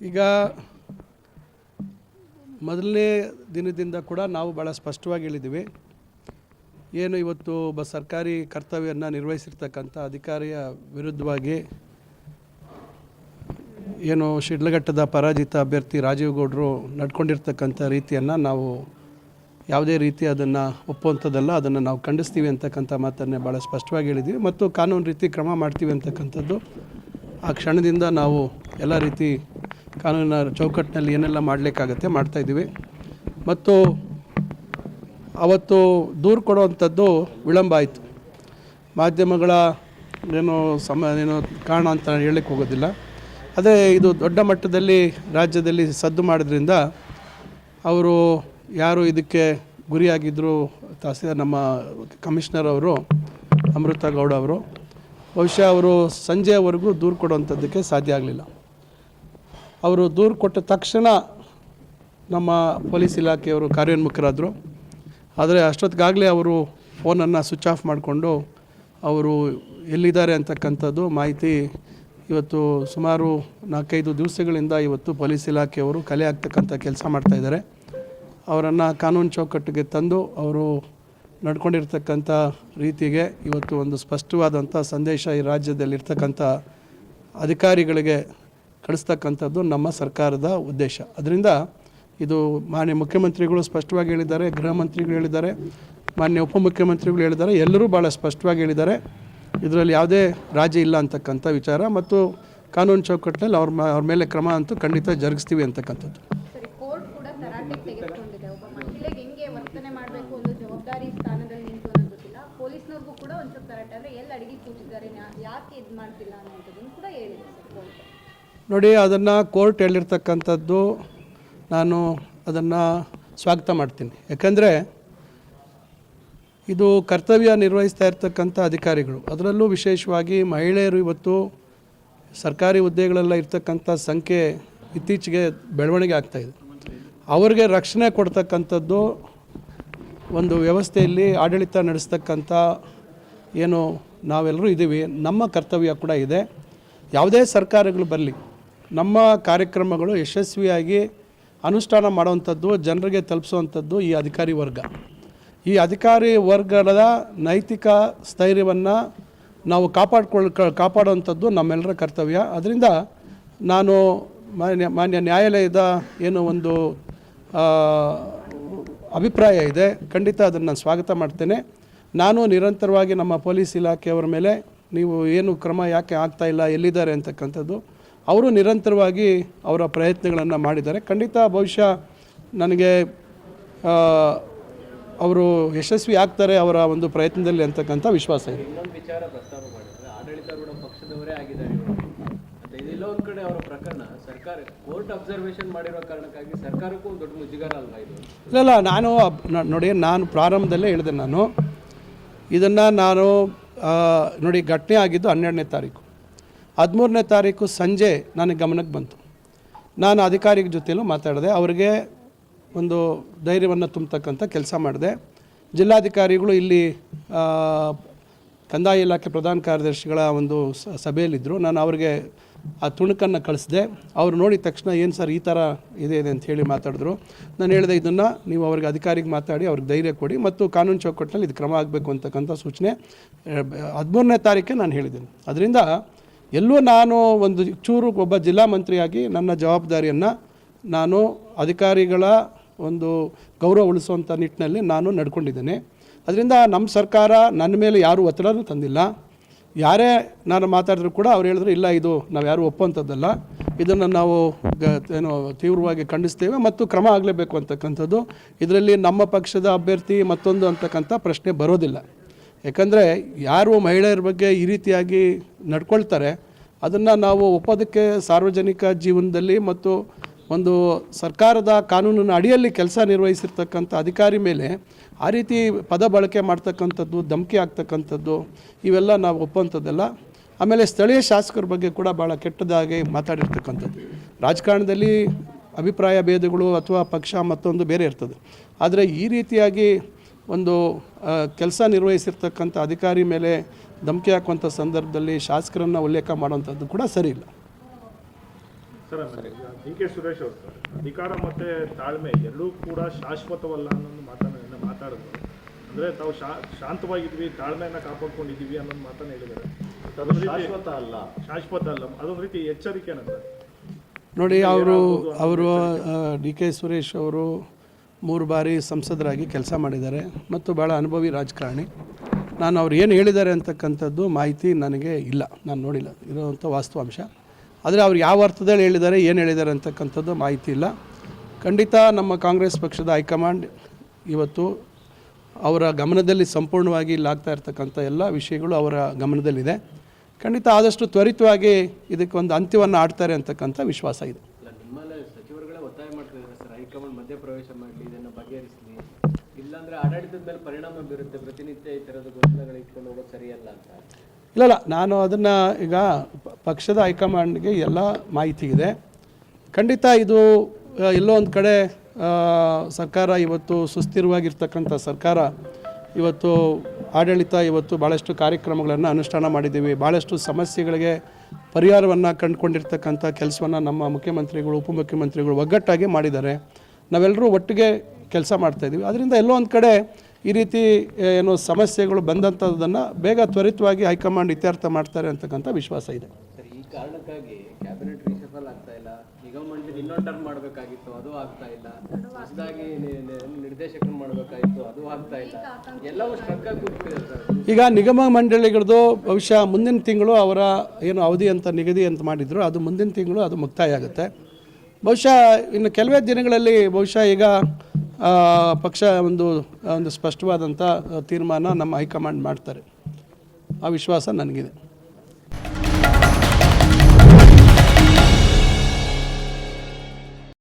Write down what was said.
ಈಗ ಮೊದಲನೇ ದಿನದಿಂದ ಕೂಡ ನಾವು ಭಾಳ ಸ್ಪಷ್ಟವಾಗಿ ಹೇಳಿದ್ದೀವಿ. ಏನು ಇವತ್ತು ಒಬ್ಬ ಸರ್ಕಾರಿ ಕರ್ತವ್ಯವನ್ನು ನಿರ್ವಹಿಸಿರ್ತಕ್ಕಂಥ ಅಧಿಕಾರಿಯ ವಿರುದ್ಧವಾಗಿ ಏನು ಶಿಡ್ಲಘಟ್ಟದ ಪರಾಜಿತ ಅಭ್ಯರ್ಥಿ ರಾಜೀವ್ ಗೌಡರು ನಡ್ಕೊಂಡಿರ್ತಕ್ಕಂಥ ರೀತಿಯನ್ನು ನಾವು ಯಾವುದೇ ರೀತಿ ಅದನ್ನು ಒಪ್ಪುವಂಥದ್ದಲ್ಲ, ಅದನ್ನು ನಾವು ಖಂಡಿಸ್ತೀವಿ ಅಂತಕ್ಕಂಥ ಮಾತನ್ನೇ ಭಾಳ ಸ್ಪಷ್ಟವಾಗಿ ಹೇಳಿದ್ದೀವಿ. ಮತ್ತು ಕಾನೂನು ರೀತಿ ಕ್ರಮ ಮಾಡ್ತೀವಿ ಅಂತಕ್ಕಂಥದ್ದು ಆ ಕ್ಷಣದಿಂದ ನಾವು ಎಲ್ಲ ರೀತಿ ಕಾನೂನಿನ ಚೌಕಟ್ಟಿನಲ್ಲಿ ಏನೆಲ್ಲ ಮಾಡಲಿಕ್ಕಾಗತ್ತೆ ಮಾಡ್ತಾಯಿದ್ದೀವಿ ಮತ್ತು ಅವತ್ತು ದೂರು ಕೊಡುವಂಥದ್ದು ವಿಳಂಬ ಆಯಿತು. ಮಾಧ್ಯಮಗಳ ಏನು ಸಮ ಏನು ಕಾರಣ ಅಂತ ನಾನು ಹೇಳಲಿಕ್ಕೆ ಹೋಗೋದಿಲ್ಲ. ಅದೇ ಇದು ದೊಡ್ಡ ಮಟ್ಟದಲ್ಲಿ ರಾಜ್ಯದಲ್ಲಿ ಸದ್ದು ಮಾಡೋದ್ರಿಂದ ಅವರು ಯಾರು ಇದಕ್ಕೆ ಗುರಿಯಾಗಿದ್ದರು ತಹಸೀಲ್ದಾರ್ ನಮ್ಮ ಕಮಿಷನರ್ ಅವರು ಅಮೃತ ಗೌಡ ಅವರು. ಬಹುಶಃ ಅವರು ಸಂಜೆಯವರೆಗೂ ದೂರು ಕೊಡುವಂಥದ್ದಕ್ಕೆ ಸಾಧ್ಯ ಆಗಲಿಲ್ಲ. ಅವರು ದೂರು ಕೊಟ್ಟ ತಕ್ಷಣ ನಮ್ಮ ಪೊಲೀಸ್ ಇಲಾಖೆಯವರು ಕಾರ್ಯೋನ್ಮುಖರಾದರು. ಆದರೆ ಅಷ್ಟೊತ್ತಿಗಾಗಲೇ ಅವರು ಫೋನನ್ನು ಸ್ವಿಚ್ ಆಫ್ ಮಾಡಿಕೊಂಡು ಅವರು ಎಲ್ಲಿದ್ದಾರೆ ಅಂತಕ್ಕಂಥದ್ದು ಮಾಹಿತಿ ಇವತ್ತು ಸುಮಾರು ನಾಲ್ಕೈದು ದಿವಸಗಳಿಂದ ಇವತ್ತು ಪೊಲೀಸ್ ಇಲಾಖೆಯವರು ಕಲೆ ಆಗ್ತಕ್ಕಂಥ ಕೆಲಸ ಮಾಡ್ತಾಯಿದ್ದಾರೆ ಅವರನ್ನು ಕಾನೂನು ಚೌಕಟ್ಟಿಗೆ ತಂದು ಅವರು ನಡ್ಕೊಂಡಿರ್ತಕ್ಕಂಥ ರೀತಿಗೆ ಇವತ್ತು ಒಂದು ಸ್ಪಷ್ಟವಾದಂಥ ಸಂದೇಶ ಈ ರಾಜ್ಯದಲ್ಲಿರ್ತಕ್ಕಂಥ ಅಧಿಕಾರಿಗಳಿಗೆ ಕಳಿಸ್ತಕ್ಕಂಥದ್ದು ನಮ್ಮ ಸರ್ಕಾರದ ಉದ್ದೇಶ. ಅದರಿಂದ ಇದು ಮಾನ್ಯ ಮುಖ್ಯಮಂತ್ರಿಗಳು ಸ್ಪಷ್ಟವಾಗಿ ಹೇಳಿದ್ದಾರೆ, ಗೃಹ ಮಂತ್ರಿಗಳು ಹೇಳಿದ್ದಾರೆ, ಮಾನ್ಯ ಉಪಮುಖ್ಯಮಂತ್ರಿಗಳು ಹೇಳಿದ್ದಾರೆ, ಎಲ್ಲರೂ ಭಾಳ ಸ್ಪಷ್ಟವಾಗಿ ಹೇಳಿದ್ದಾರೆ. ಇದರಲ್ಲಿ ಯಾವುದೇ ರಾಜಿ ಇಲ್ಲ ಅಂತಕ್ಕಂಥ ವಿಚಾರ ಮತ್ತು ಕಾನೂನು ಚೌಕಟ್ಟಿನಲ್ಲಿ ಅವ್ರ ಅವ್ರ ಮೇಲೆ ಕ್ರಮ ಅಂತೂ ಖಂಡಿತ ಜರುಗಿಸ್ತೀವಿ ಅಂತಕ್ಕಂಥದ್ದು. ಕೂಡ ನೋಡಿ, ಅದನ್ನು ಕೋರ್ಟ್ ಹೇಳಿರ್ತಕ್ಕಂಥದ್ದು ನಾನು ಅದನ್ನು ಸ್ವಾಗತ ಮಾಡ್ತೀನಿ. ಯಾಕಂದರೆ, ಇದು ಕರ್ತವ್ಯ ನಿರ್ವಹಿಸ್ತಾ ಇರ್ತಕ್ಕಂಥ ಅಧಿಕಾರಿಗಳು. ಅದರಲ್ಲೂ ವಿಶೇಷವಾಗಿ ಮಹಿಳೆಯರು ಇವತ್ತು ಸರ್ಕಾರಿ ಹುದ್ದೆಗಳೆಲ್ಲ ಇರ್ತಕ್ಕಂಥ ಸಂಖ್ಯೆ ಇತ್ತೀಚೆಗೆ ಬೆಳವಣಿಗೆ ಆಗ್ತಾಯಿದೆ ಅವ್ರಿಗೆ ರಕ್ಷಣೆ ಕೊಡ್ತಕ್ಕಂಥದ್ದು ಒಂದು ವ್ಯವಸ್ಥೆಯಲ್ಲಿ ಆಡಳಿತ ನಡೆಸ್ತಕ್ಕಂಥ ಏನು ನಾವೆಲ್ಲರೂ ಇದ್ದೀವಿ ನಮ್ಮ ಕರ್ತವ್ಯ ಕೂಡ ಇದೆ. ಯಾವುದೇ ಸರ್ಕಾರಗಳು ಬರಲಿ ನಮ್ಮ ಕಾರ್ಯಕ್ರಮಗಳು ಯಶಸ್ವಿಯಾಗಿ ಅನುಷ್ಠಾನ ಮಾಡುವಂಥದ್ದು, ಜನರಿಗೆ ತಲುಪಿಸುವಂಥದ್ದು ಈ ಅಧಿಕಾರಿ ವರ್ಗ. ಈ ಅಧಿಕಾರಿ ವರ್ಗದ ನೈತಿಕ ಸ್ಥೈರ್ಯವನ್ನು ನಾವು ಕಾಪಾಡ್ಕೊಳ್ ಕಾಪಾಡುವಂಥದ್ದು ನಮ್ಮೆಲ್ಲರ ಕರ್ತವ್ಯ. ಅದರಿಂದ ನಾನು ಮಾನ್ಯ ಮಾನ್ಯ ನ್ಯಾಯಾಲಯದ ಏನು ಒಂದು ಅಭಿಪ್ರಾಯ ಇದೆ. ಖಂಡಿತ ಅದನ್ನು ನಾನು ಸ್ವಾಗತ ಮಾಡ್ತೇನೆ. ನಾನು ನಿರಂತರವಾಗಿ ನಮ್ಮ ಪೊಲೀಸ್ ಇಲಾಖೆಯವರ ಮೇಲೆ ನೀವು ಏನು ಕ್ರಮ ಯಾಕೆ ಆಗ್ತಾಯಿಲ್ಲ ಎಲ್ಲಿದ್ದಾರೆ ಅಂತಕ್ಕಂಥದ್ದು ಅವರು ನಿರಂತರವಾಗಿ ಅವರ ಪ್ರಯತ್ನಗಳನ್ನು ಮಾಡಿದ್ದಾರೆ. ಖಂಡಿತ ಬಹುಶಃ ನನಗೆ ಅವರು ಯಶಸ್ವಿ ಆಗ್ತಾರೆ ಅವರ ಒಂದು ಪ್ರಯತ್ನದಲ್ಲಿ ಅಂತಕ್ಕಂಥ ವಿಶ್ವಾಸ ಇದೆ. ಇಲ್ಲ ನಾನು ನೋಡಿ ನಾನು ಪ್ರಾರಂಭದಲ್ಲೇ ಹೇಳಿದೆ ನಾನು. ಇದನ್ನು ನಾನು ನೋಡಿ ಘಟನೆ ಆಗಿದ್ದು ಹನ್ನೆರಡನೇ ತಾರೀಕು. ಹದಿಮೂರನೇ ತಾರೀಕು ಸಂಜೆ ನನಗೆ ಗಮನಕ್ಕೆ ಬಂತು. ನಾನು ಅಧಿಕಾರಿಗಳ ಜೊತೆಯಲ್ಲೂ ಮಾತಾಡಿದೆ. ಅವರಿಗೆ ಒಂದು ಧೈರ್ಯವನ್ನು ತುಂಬತಕ್ಕಂಥ ಕೆಲಸ ಮಾಡಿದೆ. ಜಿಲ್ಲಾಧಿಕಾರಿಗಳು ಇಲ್ಲಿ ಕಂದಾಯ ಇಲಾಖೆ ಪ್ರಧಾನ ಕಾರ್ಯದರ್ಶಿಗಳ ಒಂದು ಸಭೆಯಲ್ಲಿದ್ದರು. ನಾನು ಅವರಿಗೆ ಆ ತುಣುಕನ್ನು ಕಳಿಸಿದೆ. ಅವರು ನೋಡಿದ ತಕ್ಷಣ ಏನು ಸರ್ ಈ ಥರ ಇದೆ ಇದೆ ಅಂತ ಹೇಳಿ ಮಾತಾಡಿದ್ರು. ನಾನು ಹೇಳಿದೆ, ಇದನ್ನು ನೀವು ಅವ್ರಿಗೆ ಅಧಿಕಾರಿಗೆ ಮಾತಾಡಿ, ಅವ್ರಿಗೆ ಧೈರ್ಯ ಕೊಡಿ ಮತ್ತು ಕಾನೂನು ಚೌಕಟ್ಟಿನಲ್ಲಿ ಇದು ಕ್ರಮ ಆಗಬೇಕು ಅಂತಕ್ಕಂಥ ಸೂಚನೆ ಹದಿಮೂರನೇ ತಾರೀಕೆ ನಾನು ಹೇಳಿದ್ದೀನಿ. ಅದರಿಂದ ಎಲ್ಲೂ ನಾನು ಒಂದು ಚೂರು ಒಬ್ಬ ಜಿಲ್ಲಾ ಮಂತ್ರಿಯಾಗಿ ನನ್ನ ಜವಾಬ್ದಾರಿಯನ್ನು ನಾನು ಅಧಿಕಾರಿಗಳ ಒಂದು ಗೌರವ ಉಳಿಸುವಂಥ ನಿಟ್ಟಿನಲ್ಲಿ ನಾನು ನಡ್ಕೊಂಡಿದ್ದೇನೆ. ಅದರಿಂದ ನಮ್ಮ ಸರ್ಕಾರ ನನ್ನ ಮೇಲೆ ಯಾರೂ ಒತ್ತಡನೂ ತಂದಿಲ್ಲ. ಯಾರೇ ನಾನು ಮಾತಾಡಿದ್ರು ಕೂಡ ಅವ್ರು ಹೇಳಿದ್ರು, ಇಲ್ಲ, ಇದು ನಾವು ಯಾರು ಒಪ್ಪುವಂಥದ್ದಲ್ಲ ಇದನ್ನು ನಾವು ಗ, ಏನು ತೀವ್ರವಾಗಿ ಖಂಡಿಸ್ತೇವೆ ಮತ್ತು ಕ್ರಮ ಆಗಲೇಬೇಕು ಅಂತಕ್ಕಂಥದ್ದು. ಇದರಲ್ಲಿ ನಮ್ಮ ಪಕ್ಷದ ಅಭ್ಯರ್ಥಿ ಮತ್ತೊಂದು ಅಂತಕ್ಕಂಥ ಪ್ರಶ್ನೆ ಬರೋದಿಲ್ಲ. ಯಾಕಂದರೆ ಯಾರು ಮಹಿಳೆಯರ ಬಗ್ಗೆ ಈ ರೀತಿಯಾಗಿ ನಡ್ಕೊಳ್ತಾರೆ, ಅದನ್ನು ನಾವು ಒಪ್ಪೋದಕ್ಕೆ ಸಾರ್ವಜನಿಕ ಜೀವನದಲ್ಲಿ ಮತ್ತು ಒಂದು ಸರ್ಕಾರದ ಕಾನೂನಿನ ಅಡಿಯಲ್ಲಿ ಕೆಲಸ ನಿರ್ವಹಿಸಿರ್ತಕ್ಕಂಥ ಅಧಿಕಾರಿ ಮೇಲೆ ಆ ರೀತಿ ಪದ ಬಳಕೆ ಮಾಡ್ತಕ್ಕಂಥದ್ದು, ಧಮಕಿ ಆಗ್ತಕ್ಕಂಥದ್ದು ಇವೆಲ್ಲ ನಾವು ಒಪ್ಪುವಂಥದ್ದಲ್ಲ. ಆಮೇಲೆ ಸ್ಥಳೀಯ ಶಾಸಕರ ಬಗ್ಗೆ ಕೂಡ ಭಾಳ ಕೆಟ್ಟದಾಗಿ ಮಾತಾಡಿರ್ತಕ್ಕಂಥದ್ದು. ರಾಜಕಾರಣದಲ್ಲಿ ಅಭಿಪ್ರಾಯ ಭೇದಗಳು ಅಥವಾ ಪಕ್ಷ ಮತ್ತೊಂದು ಬೇರೆ ಇರ್ತದೆ. ಆದರೆ ಈ ರೀತಿಯಾಗಿ ಒಂದು ಕೆಲಸ ನಿರ್ವಹಿಸಿರ್ತಕ್ಕಂಥ ಅಧಿಕಾರಿ ಮೇಲೆ ಧಮಕಿ ಹಾಕುವಂಥ ಸಂದರ್ಭದಲ್ಲಿ ಶಾಸಕರನ್ನು ಉಲ್ಲೇಖ ಮಾಡುವಂಥದ್ದು ಕೂಡ ಸರಿ ಇಲ್ಲ. ಸರ್ ಡಿ ಕೆ ಸುರೇಶ್ ಅವರು ಅಧಿಕಾರ ಮತ್ತೆ ತಾಳ್ಮೆ ಎರಡೂ ಕೂಡ ಶಾಶ್ವತವಲ್ಲ ಅನ್ನೋದು ಮಾತನ್ನು ಮಾತಾಡಿದ್ರು ಅಂದ್ರೆ ತಾವು ಶಾ ಶಾಂತವಾಗಿದ್ವಿ ತಾಳ್ಮೆಯನ್ನು ಕಾಪಾಡ್ಕೊಂಡಿದ್ದೀವಿ ಅನ್ನೋದು ಮಾತನ್ನ ಹೇಳಿದ್ದಾರೆ. ಶಾಶ್ವತ ಅಲ್ಲ. ಶಾಶ್ವತ ಅಲ್ಲ. ಅದೊಂದು ರೀತಿ ಎಚ್ಚರಿಕೆ ನೋಡಿ ಅವರು ಅವರು ಡಿ ಕೆ ಸುರೇಶ್ ಅವರು ಮೂರು ಬಾರಿ ಸಂಸದರಾಗಿ ಕೆಲಸ ಮಾಡಿದ್ದಾರೆ ಮತ್ತು ಭಾಳ ಅನುಭವಿ ರಾಜಕಾರಣಿ. ನಾನು ಅವ್ರು ಏನು ಹೇಳಿದ್ದಾರೆ ಅಂತಕ್ಕಂಥದ್ದು ಮಾಹಿತಿ ನನಗೆ ಇಲ್ಲ. ನಾನು ನೋಡಿಲ್ಲ. ಇರೋವಂಥ ವಾಸ್ತವಾಂಶ ಆದರೆ ಅವ್ರು ಯಾವ ಅರ್ಥದಲ್ಲಿ ಹೇಳಿದ್ದಾರೆ, ಏನು ಹೇಳಿದ್ದಾರೆ ಅಂತಕ್ಕಂಥದ್ದು ಮಾಹಿತಿ ಇಲ್ಲ. ಖಂಡಿತ ನಮ್ಮ ಕಾಂಗ್ರೆಸ್ ಪಕ್ಷದ ಹೈಕಮಾಂಡ್ ಇವತ್ತು ಅವರ ಗಮನದಲ್ಲಿ ಸಂಪೂರ್ಣವಾಗಿ ಇಲ್ಲಾಗ್ತಾ ಇರ್ತಕ್ಕಂಥ ಎಲ್ಲ ವಿಷಯಗಳು ಅವರ ಗಮನದಲ್ಲಿದೆ. ಖಂಡಿತ ಆದಷ್ಟು ತ್ವರಿತವಾಗಿ ಇದಕ್ಕೆ ಒಂದು ಅಂತ್ಯವನ್ನು ಆಡ್ತಾರೆ ಅಂತಕ್ಕಂಥ ವಿಶ್ವಾಸ ಇದೆ. ಇಲ್ಲಾಂದ್ರೆ ಆಡಳಿತದ ಮೇಲೆ ಪರಿಣಾಮ ಬೀರುತ್ತೆ, ಪ್ರತಿನಿತ್ಯ ಈ ತರದ ಘೋಷಣೆಗಳು ಇಟ್ಕೊಂಡು ಹೋಗೋದು ಸರಿಯಲ್ಲ ಅಂತ? ಇಲ್ಲ ಇಲ್ಲ ನಾನು ಅದನ್ನು ಈಗ ಪಕ್ಷದ ಹೈಕಮಾಂಡ್ಗೆ ಎಲ್ಲ ಮಾಹಿತಿ ಇದೆ. ಖಂಡಿತ ಇದು ಎಲ್ಲೋ ಒಂದು ಕಡೆ ಸರ್ಕಾರ ಇವತ್ತು ಸುಸ್ಥಿರವಾಗಿರ್ತಕ್ಕಂಥ ಸರ್ಕಾರ, ಇವತ್ತು ಆಡಳಿತ ಇವತ್ತು ಭಾಳಷ್ಟು ಕಾರ್ಯಕ್ರಮಗಳನ್ನು ಅನುಷ್ಠಾನ ಮಾಡಿದ್ದೀವಿ. ಭಾಳಷ್ಟು ಸಮಸ್ಯೆಗಳಿಗೆ ಪರಿಹಾರವನ್ನು ಕಂಡುಕೊಂಡಿರ್ತಕ್ಕಂಥ ಕೆಲಸವನ್ನು ನಮ್ಮ ಮುಖ್ಯಮಂತ್ರಿಗಳು, ಉಪಮುಖ್ಯಮಂತ್ರಿಗಳು ಒಗ್ಗಟ್ಟಾಗಿ ಮಾಡಿದ್ದಾರೆ. ನಾವೆಲ್ಲರೂ ಒಟ್ಟಿಗೆ ಕೆಲಸ ಮಾಡ್ತಾಯಿದ್ದೀವಿ ಅದರಿಂದ ಎಲ್ಲೋ ಒಂದು ಕಡೆ ಈ ರೀತಿ ಏನು ಸಮಸ್ಯೆಗಳು ಬಂದಂಥದ್ದನ್ನು ಬೇಗ ತ್ವರಿತವಾಗಿ ಹೈಕಮಾಂಡ್ ಇತ್ಯರ್ಥ ಮಾಡ್ತಾರೆ ಅಂತಕ್ಕಂಥ ವಿಶ್ವಾಸ ಇದೆ. ಈ ಕಾರಣಕ್ಕಾಗಿ ಕ್ಯಾಬಿನೆಟ್ ರಿಷಫಲ್ ಆಗ್ತಾ ಇಲ್ಲ. ನಿಗಮ ಮಂಡಳಿ ಇನ್ನೊಂದು ಟರ್ಮ್ ಮಾಡಬೇಕಾಗಿತ್ತು ಅದು ಆಗ್ತಾ ಇಲ್ಲ. ಹೊಸದಾಗಿ ನಿರ್ದೇಶಕರು ಮಾಡಬೇಕಾಗಿತ್ತು ಅದು ಆಗ್ತಾ ಇಲ್ಲ. ಎಲ್ಲವೂ ಸ್ಟ್ರಕ್ ಆಗಿ ಈಗ ನಿಗಮ ಮಂಡಳಿಗಳದ್ದು ಬಹುಶಃ ಮುಂದಿನ ತಿಂಗಳು ಅವರ ಏನು ಅವಧಿ ಅಂತ ನಿಗದಿ ಅಂತ ಮಾಡಿದ್ರು ಅದು ಮುಂದಿನ ತಿಂಗಳು ಅದು ಮುಕ್ತಾಯ ಆಗುತ್ತೆ. ಬಹುಶಃ ಇನ್ನು ಕೆಲವೇ ದಿನಗಳಲ್ಲಿ ಬಹುಶಃ ಈಗ ಪಕ್ಷ ಒಂದು ಒಂದು ಸ್ಪಷ್ಟವಾದಂಥ ತೀರ್ಮಾನ ನಮ್ಮ ಹೈಕಮಾಂಡ್ ಮಾಡ್ತಾರೆ. ಆ ವಿಶ್ವಾಸ ನನಗಿದೆ.